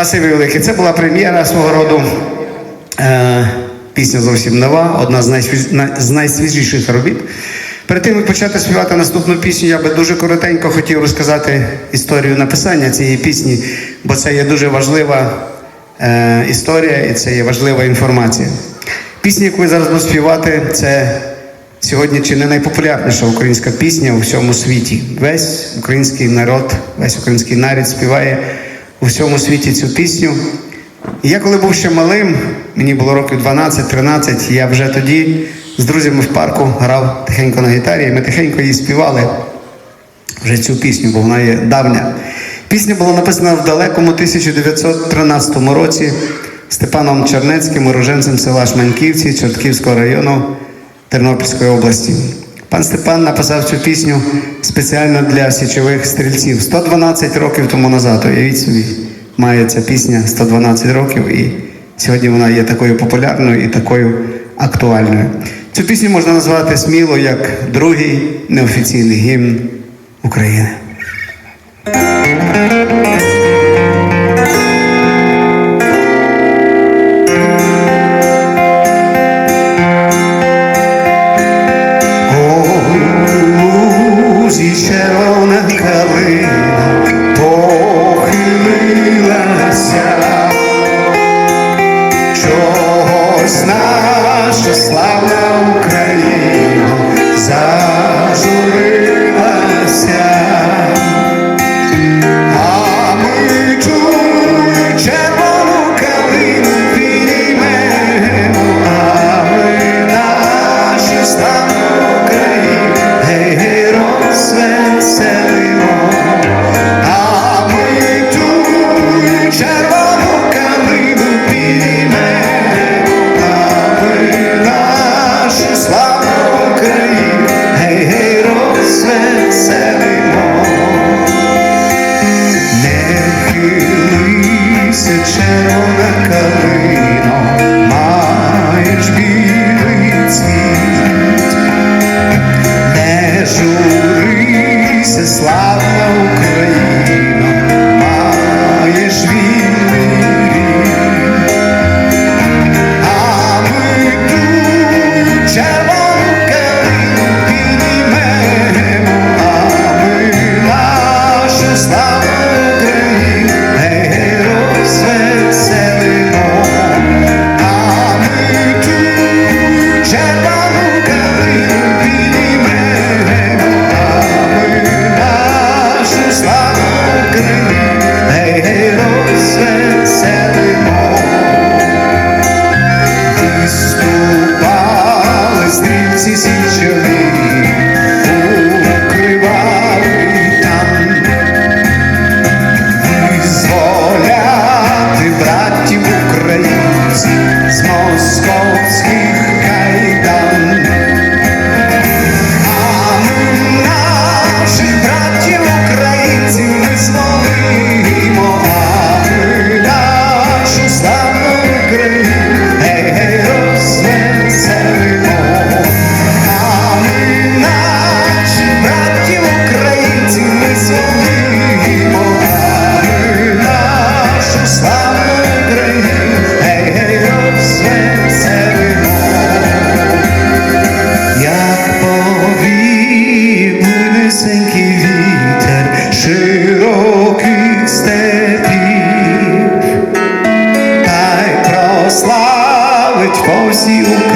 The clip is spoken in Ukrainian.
Спасибі велике. Це була прем'єра свого роду. Е, пісня зовсім нова, одна з, найсвіж... з найсвіжіших робіт. Перед тим, як почати співати наступну пісню, я би дуже коротенько хотів розказати історію написання цієї пісні, бо це є дуже важлива е, історія і це є важлива інформація. Пісня, яку я зараз буду співати, це сьогодні чи не найпопулярніша українська пісня у всьому світі. Весь український народ, весь український народ співає у всьому світі цю пісню. І я коли був ще малим, мені було років 12-13, я вже тоді з друзями в парку грав тихенько на гітарі, і ми тихенько її співали вже цю пісню, бо вона є давня. Пісня була написана в далекому 1913 році Степаном Чернецьким, уроженцем села Шманьківці Чортківського району Тернопільської області. Пан Степан написав цю пісню спеціально для січових стрільців 112 років тому назад. Уявіть собі, має ця пісня 112 років, і сьогодні вона є такою популярною і такою актуальною. Цю пісню можна назвати сміло як другий неофіційний гімн України. se